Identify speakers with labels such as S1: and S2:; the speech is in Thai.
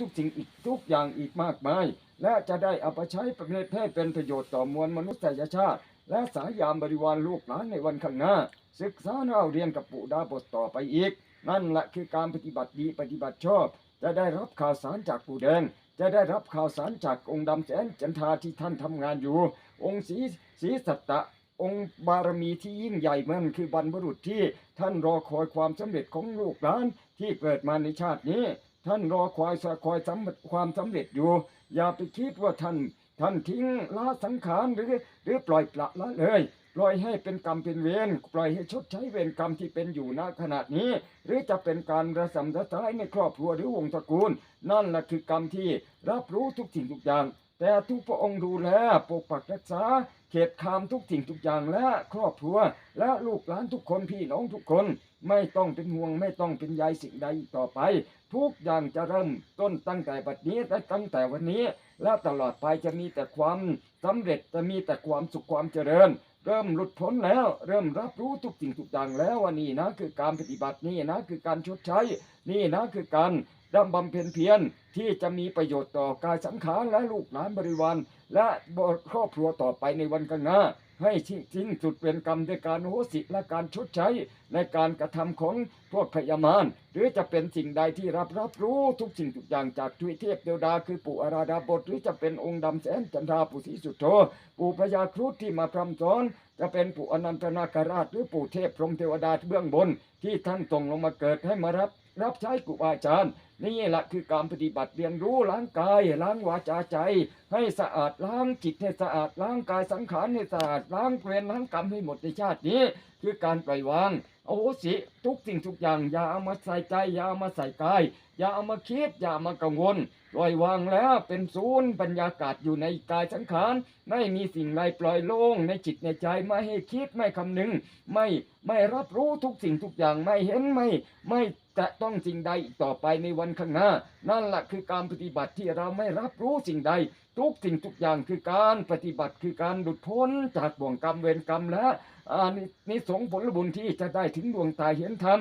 S1: ทุกสิ่งอีกทุกอย่างอีกมากมาย และจะได้เอาไปใช้ประเทศเป็นประโยชน์ต่อมวลมนุษยชาติ และสายยามบริวารลูกหลานในวันข้างหน้า ศึกษาเราเรียนกับปู่ดาบทต่อไปอีก นั่นแหละคือการปฏิบัติดีปฏิบัติชอบ จะได้รับข่าวสารจากปู่แดงจะได้รับข่าวสารจากองค์ดำแสนจันทาที่ท่านทำงานอยู่ องค์ศรีศรีสัตตะองค์บารมีที่ยิ่งใหญ่มันคือบรรพบุรุษที่ท่านรอคอยความสำเร็จของลูกหลานที่เกิดมาในชาตินี้ ท่านรอคอยสคอยสำความสำเร็จอยู่ อย่าไปคิดว่าท่าน ท่านทิ้งละสังขารหรือ หรือปล่อยปละละเลย ปล่อยให้เป็นกรรมเป็นเวรปล่อยให้ชดใช้เวรกรรมที่เป็นอยู่ณขณะนี้ หรือจะเป็นการระสำระสายในครอบครัวหรือวงตระกูล นั่นแหละคือกรรมที่รับรู้ทุกสิ่งทุกอย่าง แต่ทุกพระองค์ดูแลปกปักรักษา เขตคามทุกสิ่งทุกอย่างและครอบครัว และลูกหลานทุกคนพี่น้องทุกคน ไม่ต้องเป็นห่วงไม่ต้องเป็นใยสิ่งใดต่อไป ทุกอย่างจะเริ่มต้นตั้งแต่บัดนี้และตั้งแต่วันนี้ และตลอดไปจะมีแต่ความสำเร็จจะมีแต่ความสุขความเจริญ เริ่มหลุดพ้นแล้ว เริ่มรับรู้ทุกสิ่งทุกอย่างแล้วว่านี่นะ คือการปฏิบัตินี่นะ คือการชดใช้ นี่นะคือการ ดำบำเพ็ญเพียรที่จะมีประโยชน์ต่อกายสังขารและลูกหลานบริวารและครอบครัวต่อไปในวันข้างหน้า ให้ทิ้งสุดเป็นกรรมด้วยการโหสิและการชดใช้ในการกระทำของพวกพยามารหรือจะเป็นสิ่งใดที่รับรับรู้ทุกสิ่งทุกอย่างจากทุยเทพเทวดา คือปู่อาราดาบทหรือจะเป็นองค์ดำแสนจันทราปู่ศรีสุโธปู่พญาครุฑที่มาพรำสอนจะเป็นปู่อนันตนาคราช หรือปู่เทพพรหมเทวดาเบื้องบน ที่ท่านส่งลงมาเกิดให้มารับรับใช้ครูบาอาจารย์นี่แหละคือการปฏิบัติเรียนรู้ล้างกายล้างวาจาใจ ให้สะอาดล้างจิตให้สะอาดล้างกายสังขารให้สะอาดล้างเวรล้างกรรมให้หมดในชาตินี้ คือการปล่อยวาง โอ้โหสิทุกสิ่งทุกอย่างอย่าเอามาใส่ใจอย่าเอามาใส่กาย อย่าเอามาคิด อย่ามากังวลปล่อยวางแล้วเป็นศูนย์บรรยากาศอยู่ในกายสังขาร ไม่มีสิ่งใดปล่อยโล่งในจิตในใจไม่ให้คิดไม่คำนึง ไม่ไม่รับรู้ทุกสิ่งทุกอย่างไม่เห็นไม่ไม่จะต้องสิ่งใดต่อไปในวันข้างหน้า นั่นแหละคือการปฏิบัติที่เราไม่รับรู้สิ่งใด ทุกสิ่งทุกอย่างคือการปฏิบัติคือการหลุดพ้นจากบ่วงกรรมเวรกรรมและอานินิสงส์ผลบุญที่จะได้ถึงดวงตาเห็นธรรม